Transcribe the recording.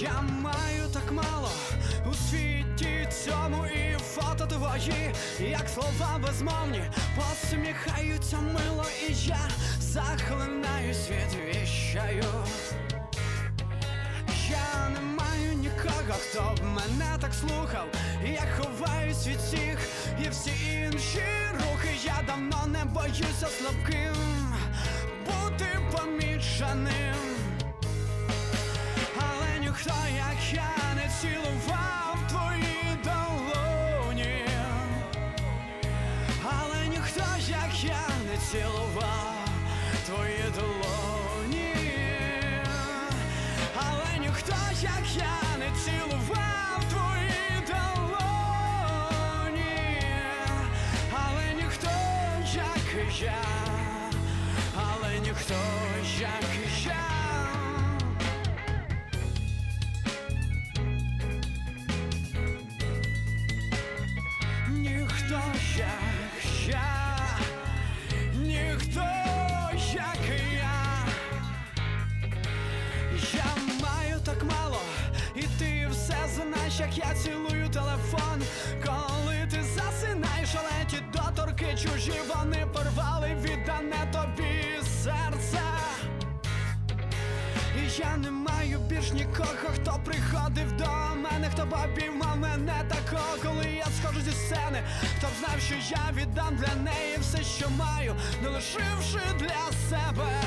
Я маю так мало у світі цьому і фото твої, як слова безмовні, посміхаються мило, і я заклинаю, світ віщаю. Я не маю нікого, хто б мене так слухав. Я ховаюсь від всіх і всі інші рухи. Я давно не боюся слабким бути поміченим. Я, не цілував твої долоні. Але ніхто, як я, не цілував твої долоні. Але ніхто, як я, але ніхто, як я. Ніхто як я, я цілую телефон, коли ти засинаєш, але ті доторки чужі, вони порвали віддане тобі серце. І я не маю більш нікого, хто приходив до мене, хто б обіймав мене такого, коли я схожу зі сцени, хто б знав, що я віддам для неї все, що маю, не лишивши для себе.